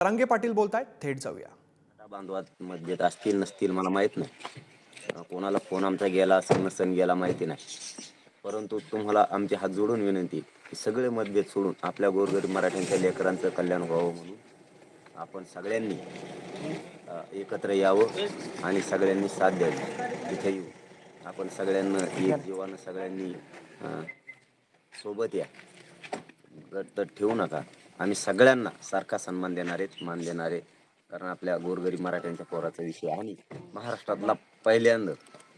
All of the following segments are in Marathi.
रंगे पाटील बोलतायत थेट जाऊया. बांधवात मस्जिद असतील नसतील मला माहीत नाही. कोणाला फोन आमचा गेला असेल नसेल गेला माहिती नाही. परंतु तुम्हाला आमचे हात जोडून विनंती की सगळे मतभेद सोडून आपल्या गोरगरीब मराठ्यांच्या लेकरांचं कल्याण व्हावं म्हणून आपण सगळ्यांनी एकत्र यावं आणि सगळ्यांनी साथ द्यावी. तिथे येऊ. आपण सगळ्यांना एक जीवानं सगळ्यांनी सोबत या. गट तर ठेवू नका. आम्ही सगळ्यांना सारखा सन्मान देणारे मान देणारे कारण आपल्या गोरगरीब मराठ्यांच्या पोराचा विषय आहे आणि महाराष्ट्रातला पहिल्यांदा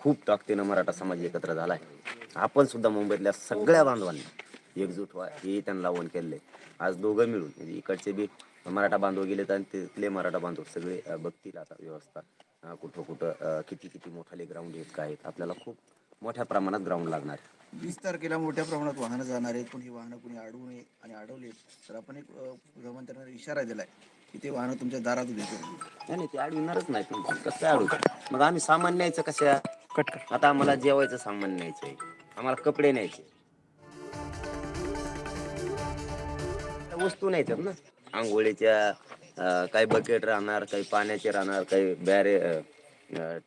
खूप ताकदीनं मराठा समाज एकत्र झाला आहे आपण सुद्धा मुंबईतल्या सगळ्या बांधवांनी एकजूट व्हा हे त्यांना आव्हान आहे आज दोघं मिळून म्हणजे इकडचे बी मराठा बांधव गेलेत आणि तिथले मराठा बांधव सगळे बघतील आता व्यवस्था कुठं कुठं किती किती मोठाले ग्राउंड आहेत काय आहेत. आपल्याला खूप मोठ्या प्रमाणात ग्राउंड लागणार. आहे. वीस तारखेला मोठ्या प्रमाणात वाहनं जाणार आहेत. पण ही वाहनं कुणी अडवू नये आणि अडवली तर आपण एक गृहमंत्र्यांना इशारा दिलाय की ते वाहनं तुमच्या दारात उभी करू नाही नाही, ते अडविणारच नाहीत ना. कसं अडवू मग आम्ही सामान न्यायचं कशा? आता आम्हाला जेवायचं सामान न्यायचंय आम्हाला कपडे न्यायचे. त्या वस्तू न्यायच्यात ना. आंघोळीच्या काही बकेट राहणार काही पाण्याचे राहणार काही बॅरे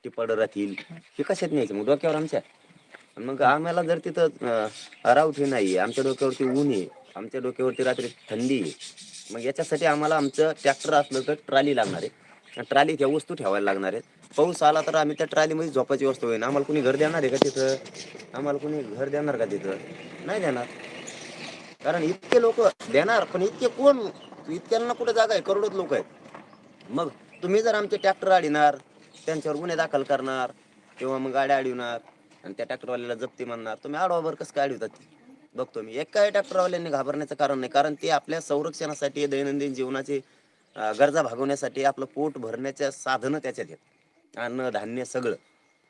टिपड राहतील. हे कशात न्यायचं? मग डोक्यावर आमच्या? मग आम्हाला जर तिथं अरावठी नाही आमच्या डोक्यावरती ऊन आहे आमच्या डोक्यावरती रात्री थंडी आहे मग याच्यासाठी आम्हाला आमचं ट्रॅक्टर असलं तर ट्राली लागणार आहे. ट्राली त्या वस्तू ठेवायला लागणार आहेत. पाऊस आला तर आम्ही त्या ट्रालीमध्ये झोपायची वस्तू होईल आम्हाला कुणी घर देणार आहे का तिथं? आम्हाला कुणी घर देणार का तिथं? नाही देणार. कारण इतके लोक देणार पण इतके कोण? इतक्यांना कुठे जागा आहे? करोडोत लोक आहेत. मग तुम्ही जर आमचे ट्रॅक्टर अडविणार त्यांच्यावर गुन्हे दाखल करणार किंवा मग गाड्या अडविणार आणि त्या ट्रॅक्टरवाल्याला जप्ती म्हणणार तुम्ही आडवावर कसं काय अडवितात बघतो मी. एकाही ट्रॅक्टरवाल्यांनी घाबरण्याचं कारण नाही कारण ते आपल्या संरक्षणासाठी दैनंदिन जीवनाची गरजा भागवण्यासाठी आपलं पोट भरण्याच्या साधनं त्याच्यात आहेत. अन्न धान्य सगळं.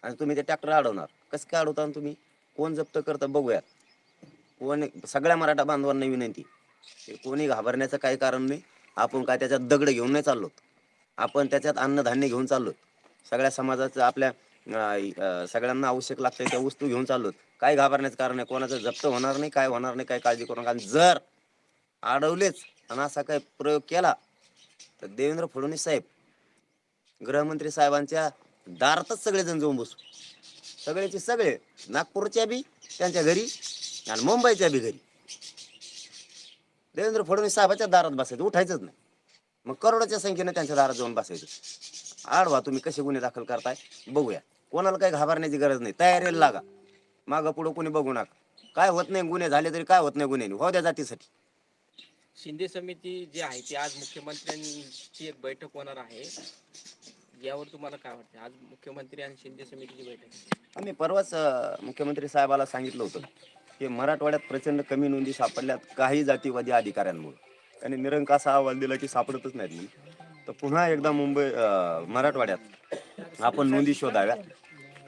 आणि तुम्ही ते ट्रॅक्टर अडवणार. कसं काय अडवता तुम्ही? कोण जप्त करतं बघूयात. कोण सगळ्या मराठा बांधवांना विनंती कोणी घाबरण्याचं काही कारण नाही. आपण काय त्याच्यात दगड घेऊन नाही चाललो आपण त्याच्यात अन्नधान्य घेऊन चाललो सगळ्या समाजाचं आपल्या अं, सगळ्यांना आवश्यक लागतं त्या वस्तू घेऊन चाललोत. काय घाबरण्याचं कारण आहे? कोणाचं जप्त होणार नाही काय होणार नाही काय काळजी करू नका. आणि जर अडवलेच आणि असा काही प्रयोग केला तर देवेंद्र फडणवीस साहेब गृहमंत्री साहेबांच्या दारातच सगळेजण जाऊन बसू. सगळ्याचे सगळे नागपूरच्या बी त्यांच्या घरी आणि मुंबईच्या बी घरी. देवेंद्र फडणवीस साहेबाच्या दारात बसायचं उठायचंच नाही. मग करोडाच्या संख्येने त्यांच्या दारात जाऊन बसायचं. आडवा तुम्ही कसे गुन्हे दाखल करताय? बघूया. कोणाला काही घाबरण्याची गरज नाही. तयारीला लागा. मागं पुढं कोणी बघू नका. काय होत नाही गुन्हे झाले तरी काय होत नाही गुन्हे हो द्या जातीसाठी. शिंदे समिती जी आहे ती आज मुख्यमंत्र्यांची एक बैठक होणार आहे. यावर तुम्हाला काय वाटतं? आज मुख्यमंत्री आणि शिंदे समितीची बैठक. आम्ही परवाच मुख्यमंत्री साहेबाला सांगितलं होतं की मराठवाड्यात प्रचंड कमी नोंदी सापडल्यात काही जातीवादी अधिकाऱ्यांमुळे. त्यांनी निरंकास अहवाल दिला की सापडतच नाहीत तर पुन्हा एकदा मुंबई मराठवाड्यात आपण नोंदी शोधाव्यात.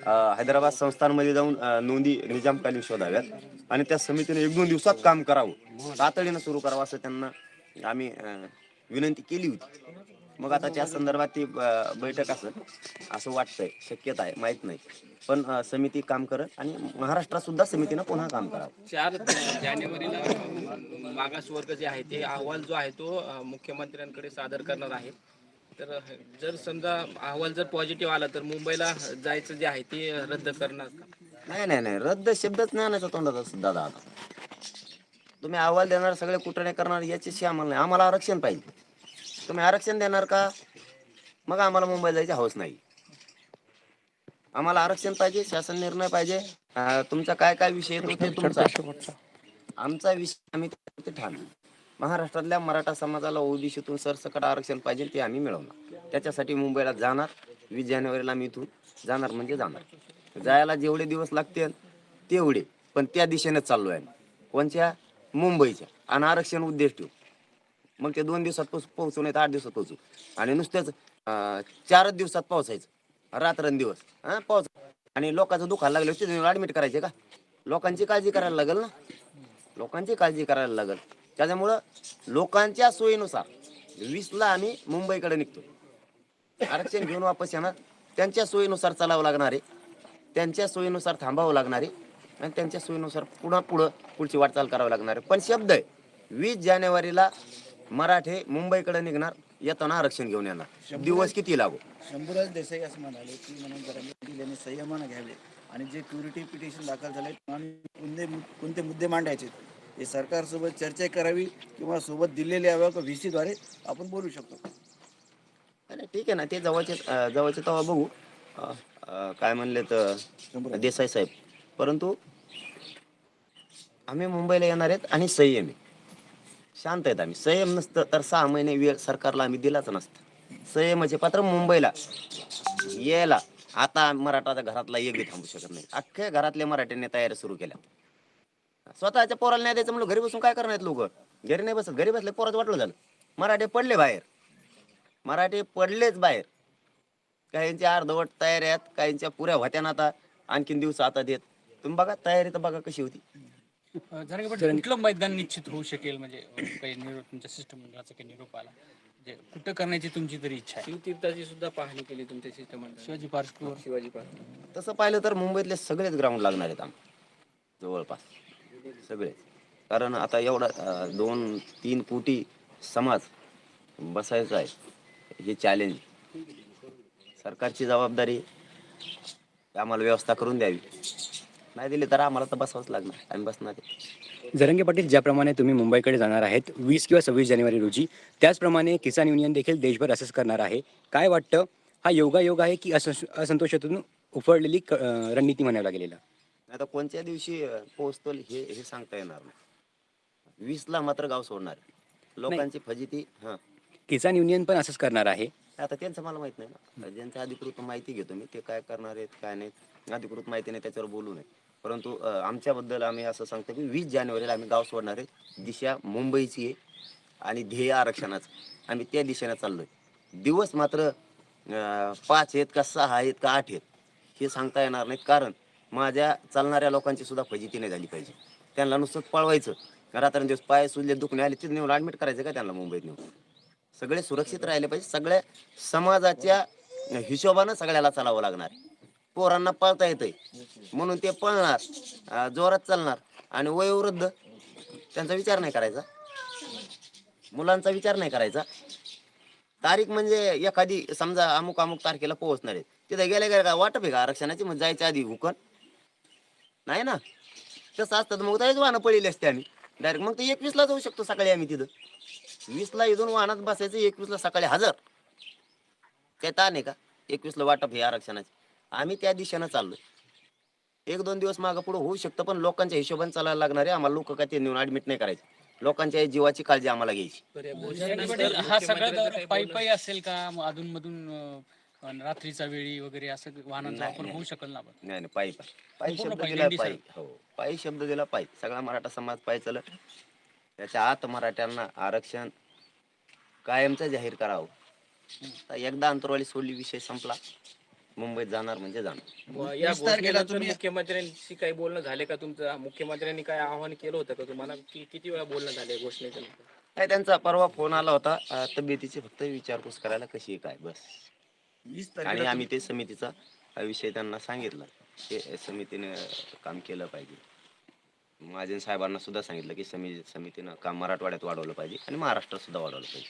हैदराबाद संस्थांमध्ये जाऊन नोंदी निजामकालीन शोधाव्यात आणि त्या समितीने एक दोन दिवसात काम करावं. तातडीनं सुरू करावं असं त्यांना आम्ही विनंती केली होती. मग आता त्या संदर्भात ती बैठक असेल असं वाटतंय. शक्यता आहे माहीत नाही. पण समिती काम करत आणि महाराष्ट्रात सुद्धा समितीनं पुन्हा काम करावं. चार जानेवारीला अं, मागासवर्ग जे आहे ते अहवाल जो आहे तो मुख्यमंत्र्यांकडे सादर करणार आहे. तर जर समजा अहवाल जर पॉझिटिव्ह आला तर मुंबईला जायचं जे आहे ते रद्द करणार नाही नाही नाही. रद्द शब्दच नाही आणायचा तोंडात दादा आता. तुम्ही अहवाल देणार सगळे कुठे करणार याच्याशी आम्हाला नाही. आम्हाला आरक्षण पाहिजे. तुम्ही आरक्षण देणार का? मग आम्हाला मुंबईला जायची हवस नाही. आम्हाला आरक्षण पाहिजे शासन निर्णय पाहिजे. अं, तुमचा काय काय विषय येतो ते तुमचा आमचा विषय आम्ही ते ठाण. महाराष्ट्रातल्या मराठा समाजाला ओबीसीतून सरसकट आरक्षण पाहिजे ते आम्ही मिळवणार. त्याच्यासाठी मुंबईला जाणार. वीस जानेवारीला आम्ही इथून जाणार म्हणजे जाणार. जायला जेवढे दिवस लागतील तेवढे. पण त्या दिशेनेच चाललो आहे कोणत्या मुंबईच्या. आणि आरक्षण उद्देश ठेवू मग ते दोन दिवसात पोच पोहोचू नाही तर आठ दिवसात पोहोचू. आणि नुसतेच चारच दिवसात पोहोचायचं. रात्रंदिवस. हां पाऊस आणि लोकांचं दुखायला लागलं तिथे ॲडमिट करायचे का? लोकांची काळजी करायला लागेल ना? लोकांची काळजी करायला लागेल. त्याच्यामुळं लोकांच्या सोयीनुसार वीसला आम्ही मुंबईकडे निघतो. आरक्षण घेऊन वापस येणार. त्यांच्या सोयीनुसार चालावं लागणार आहे. त्यांच्या सोयीनुसार थांबावं लागणार आहे. आणि त्यांच्या सोयीनुसार पुन्हा पुढं पुढची वाटचाल करावी लागणार आहे. पण शब्द आहे वीस जानेवारीला मराठे मुंबईकडे निघणार येताना आरक्षण घेऊन येणार. दिवस किती लागू? शंभूराज देसाई असं म्हणाले की म्हणून संयमानं घ्यावे. आणि जे क्युरिटी पिटिशन दाखल झाले कोणते मुद्दे मांडायचे? हे सरकारसोबत चर्चा करावी किंवा सोबत दिलेले यावं किंवा व्ही द्वारे आपण बोलू शकतो. नाही, ठीक आहे ना. ते जवळचे जवळचे तेव्हा बघू. काय म्हणले तर देसाई साहेब. परंतु आम्ही मुंबईला येणार आहेत आणि संयम. आहे शांत आहेत आम्ही. संयम नसतं तर सहा महिने वेळ सरकारला आम्ही दिलाच नसतं. संयमाचे पात्र मुंबईला यायला आता मराठा घरातला एक बी थांबू शकत नाही. अख्ख्या घरातल्या मराठ्यांनी तयारी सुरू केल्या. स्वतःच्या पोराला नाही द्यायचं म्हणलं घरी बसून काय करणार लोक? घरी नाही बसत घरी बसले पोराचं वाटलं झालं. मराठे पडले बाहेर. मराठी पडलेच बाहेर. काहींच्या अर्धवट तयारी आहेत काहींच्या पुऱ्या होत्या ना आता. आणखीन दिवस आता देत. तुम्ही बघा तयारी तर बघा कशी होती. जरा कुठलं मैदान निश्चित होऊ शकेल? म्हणजे काही निरोप तुमच्या सिस्टम मंडळाचा काही निरोप आला? म्हणजे कुठं करण्याची तुमची तरी इच्छा आहे? शिवतीर्थाची सुद्धा पाहणी केली तुमच्या सिस्टम शिवाजी पार्कवर. शिवाजी पार्क तसं पाहिलं तर मुंबईतले सगळेच ग्राउंड लागणार आहेत आम्हाला जवळपास. सगळे. कारण आता एवढा दोन तीन कोटी समाज बसायचा आहे. हे चॅलेंज सरकारची जबाबदारी आम्हाला व्यवस्था करून द्यावी. नाही दिली तर आम्हाला तर बसावंच लागणार. आम्ही बसणार जरंगे पाटील ज्याप्रमाणे तुम्ही मुंबईकडे जाणार आहेत वीस किंवा सव्वीस जानेवारी रोजी त्याचप्रमाणे किसान युनियन देखील देशभर असंच करणार आहे. काय वाटतं? हा योगायोग आहे की असं असंतोषातून उफळलेली रणनीती म्हणायला गेलेला? आता कोणत्या दिवशी पोहोचतो हे हे सांगता येणार नाही. वीसला मात्र गाव सोडणार. आहे. लोकांची फजिती हा. किसान युनियन पण असंच करणार आहे. आता त्यांचं मला माहीत नाही ना. ज्यांचं अधिकृत माहिती घेतो मी ते काय करणार आहेत काय नाही अधिकृत माहिती नाही त्याच्यावर बोलू नये. परंतु आमच्याबद्दल आम्ही असं सांगतो की वीस जानेवारीला आम्ही गाव सोडणार आहे. दिशा मुंबईची आहे आणि ध्येय आरक्षणाचं. आम्ही त्या दिशेने चाललोय. दिवस मात्र पाच आहेत का सहा आहेत का आठ आहेत हे सांगता येणार नाहीत कारण माझ्या चालणाऱ्या लोकांची सुद्धा फजिती नाही झाली पाहिजे. त्यांना नुसतंच पळवायचं. रात्रंदिवस पाय सुजले दुखणे आले तिथे नेऊन ॲडमिट करायचं का त्यांना मुंबईत नेऊन? सगळे सुरक्षित राहिले पाहिजे. सगळ्या समाजाच्या हिशोबानं सगळ्याला चालावं लागणार. पोरांना पळता येतंय. म्हणून ते पळणार जोरात चालणार. आणि वयोवृद्ध त्यांचा विचार नाही करायचा. मुलांचा विचार नाही करायचा. तारीख म्हणजे एखादी समजा अमुक अमुक तारखेला पोहोचणार आहे. तिथे गेल्या गेल्या काय वाटप आहे का आरक्षणाची? मग जायच्या आधी हुकन नाही ना? तसं असतं तर मग त्याच वाहनं पडलेली असते आम्ही. डायरेक्ट मग ते एकवीसला जाऊ शकतो सकाळी आम्ही तिथं. वीसला इथून वाहनात बसायचं एकवीसला सकाळी हजर. काय ताण आहे का? एकवीसला वाटप हे आरक्षणाचे. आम्ही त्या दिशेनं चाललोय. एक दोन दिवस मागं पुढे होऊ शकतं पण लोकांच्या हिशोबाने चालायला लागणार आहे आम्हाला लोक काय ते नेऊन ऍडमिट नाही करायचे. लोकांच्या जीवाची काळजी आम्हाला घ्यायची. हा सगळं पायी पायी असेल का? अधून मधून रात्रीचा वेळी वगैरे असं वाहनांचा नाही, वापर नाही. होऊ शकेल ना आपण? नाही नाही पायी पायी पायी पूर्ण शब्द पायी, दिला पायी. हो पायी शब्द दिला पायी. सगळा मराठा समाज पायी चालत. त्याच्या आत मराठ्यांना आरक्षण कायमचं जाहीर करावं. आता एकदा अंतरवाली सोडली विषय संपला. मुंबईत जाणार म्हणजे जाणार. व या वीस तारखेला घोषणेनंतर तुम्ही- मुख्यमंत्र्यांशी काही बोलणं झाले का तुमचं? मुख्यमंत्र्यांनी काय आवाहन केलं होतं का तुम्हाला? कि- किती वेळा बोलणं झालंय घोषणेच्या नंतर नाही त्यांचा परवा फोन आला होता. अं, तब्येतीची फक्त विचारपूस करायला कशी आहे काय बस. वीस आणि आम्ही ते समितीचा हा विषय त्यांना सांगितला. ते समितीने काम केलं पाहिजे. महाजन साहेबांना सुद्धा सांगितलं की समिती समितीनं काम मराठवाड्यात वाढवलं पाहिजे आणि महाराष्ट्रात सुद्धा वाढवलं पाहिजे.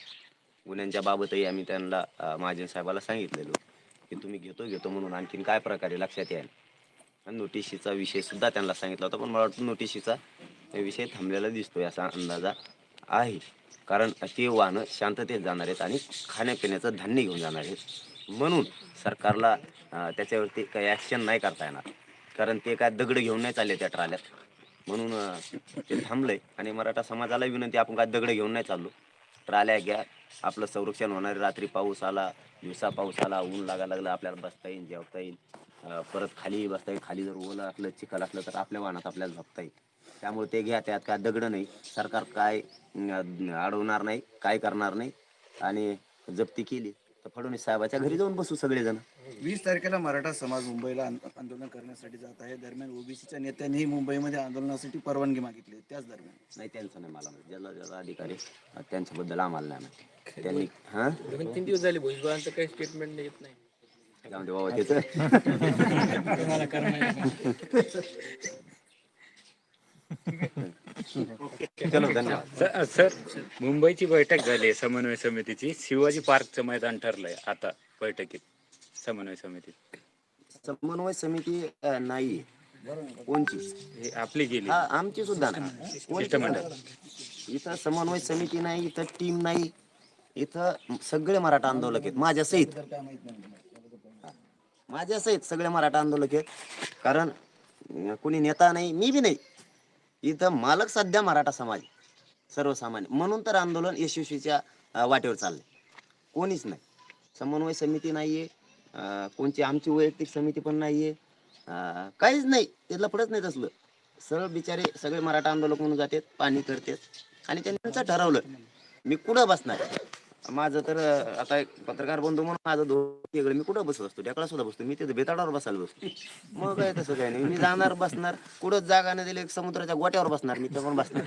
गुन्ह्यांच्या बाबतही आम्ही त्यांना महाजन साहेबाला सांगितलेलो की तुम्ही घेतो घेतो म्हणून आणखीन काय प्रकारे लक्षात येईल. आणि नोटिशीचा विषय सुद्धा त्यांना सांगितला होता पण मला वाटतं नोटिशीचा विषय थांबलेला दिसतोय असा अंदाजा आहे. कारण ते वाहनं शांततेत जाणार आहेत आणि खाण्यापिण्याचं धान्य घेऊन जाणार आहेत. म्हणून सरकारला त्याच्यावरती काही ॲक्शन नाही करता येणार. कारण ते काय दगड घेऊन नाही चालले त्या ट्राल्यात. म्हणून ते थांबलंय. आणि मराठा समाजाला विनंती आपण काय दगड घेऊन नाही चाललो. ट्राल्या घ्या. आपलं संरक्षण होणार रात्री पाऊस आला दिवसा पाऊस आला ऊन लागायला लागलं आपल्याला बसता येईल जेवता येईल. परत खाली बसता येईल. खाली जर ओलं असलं चिखल असलं तर आपल्या वाहनात आपल्याला झोपता येईल. त्यामुळे ते घ्या त्यात काय दगड नाही. सरकार काय अडवणार नाही काय करणार नाही. आणि जप्ती केली. तर फडणवीस साहेबाच्या घरी जाऊन बसू सगळेजण. वीस तारखेला मराठा समाज मुंबईला आंद- आंदोलन करण्यासाठी जात आहे. दरम्यान ओबीसीच्या नेत्यांनीही मुंबईमध्ये आंदोलनासाठी परवानगी मागितली आहे. त्याच दरम्यान. नाही त्यांचं नाही मला माहिती. ज्याला ज्याला अधिकारी आहे, त्यांच्याबद्दल आम्हाला नाही माहिती. त्यांनी हा? दोन तीन दिवस झाले भुजबळांचं काही स्टेटमेंट येत नाही. जाऊन दे बाबा त्याचं तुम्हाला करणं चलो धन्यवाद. सर सर, मुंबईची बैठक झाली आहे समन्वय समितीची. शिवाजी पार्कचं मैदान ठरलंय आता बैठकीत समन्वय समितीत समन्वय समिती अ, नाही. कोणची? हे आपली गेली. हा आमची सुद्धा नाही शिष्टमंडळ. इथं समन्वय समिती नाही इथं टीम नाही. इथं सगळे मराठा आंदोलक आहेत. माझ्या सहित. माझ्या सहित सगळे मराठा आंदोलक आहेत. कारण अं, कोणी नेता नाही मी बी नाही. इथं मालक सध्या मराठा समाज सर्वसामान्य. म्हणून तर आंदोलन यशस्वीच्या वाटेवर चाललंय. कोणीच नाही. समन्वय समिती नाहीये कोणची आमची वैयक्तिक समिती पण नाहीये काहीच नाही. त्याला पडत नाही तसलं. सरळ बिचारे सगळे मराठा आंदोलक म्हणून जातात पाणी करतात आणि त्यांचं ठरवलं मी कुठं बसणार? माझं तर आता एक पत्रकार बंधू म्हणून माझं धोती मी कुठं बसत असतो? ढेकळा सुद्धा बसतो. मी तिथे बेताडावर बसायला बसतो. मग काय तसं काय नाही. मी जाणार बसणार. कुठं जागा नाही दिली समुद्राच्या गोट्यावर बसणार. मी तर पण बसणार.